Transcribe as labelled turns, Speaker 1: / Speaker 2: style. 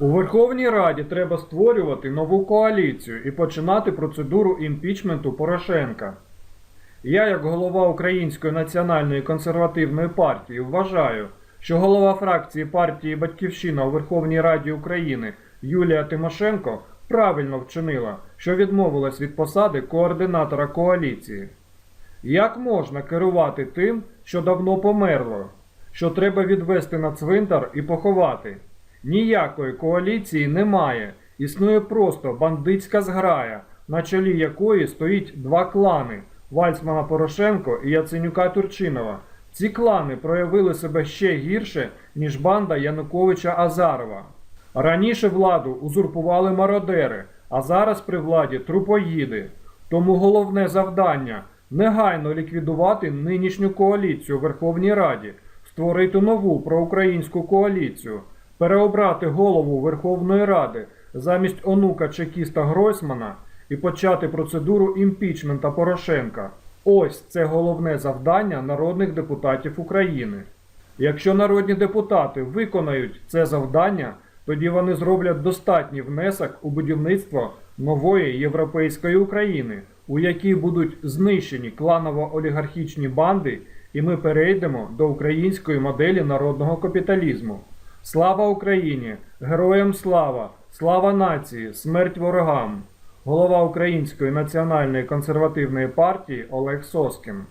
Speaker 1: У Верховній Раді треба створювати нову коаліцію і починати процедуру імпічменту Порошенка. Я, як голова Української національної консервативної партії, вважаю, що голова фракції партії Батьківщина у Верховній Раді України Юлія Тимошенко правильно вчинила, що відмовилась від посади координатора коаліції. Як можна керувати тим, що давно померло, що треба відвести на цвинтар і поховати? Ніякої коаліції немає. Існує просто бандитська зграя, на чолі якої стоїть два клани Вальцмана Порошенко і Яценюка Турчинова. Ці клани проявили себе ще гірше, ніж банда Януковича Азарова. Раніше владу узурпували мародери, а зараз при владі трупоїди. Тому головне завдання негайно ліквідувати нинішню коаліцію у Верховній Раді, створити нову проукраїнську коаліцію, переобрати голову Верховної Ради замість онука чекіста Гройсмана і почати процедуру імпічмента Порошенка. Ось це головне завдання народних депутатів України. Якщо народні депутати виконають це завдання, тоді вони зроблять достатній внесок у будівництво нової європейської України, у якій будуть знищені кланово-олігархічні банди, і ми перейдемо до української моделі народного капіталізму. Слава Україні! Героям слава! Слава нації! Смерть ворогам! Голова Української національної консервативної партії Олег Соскін.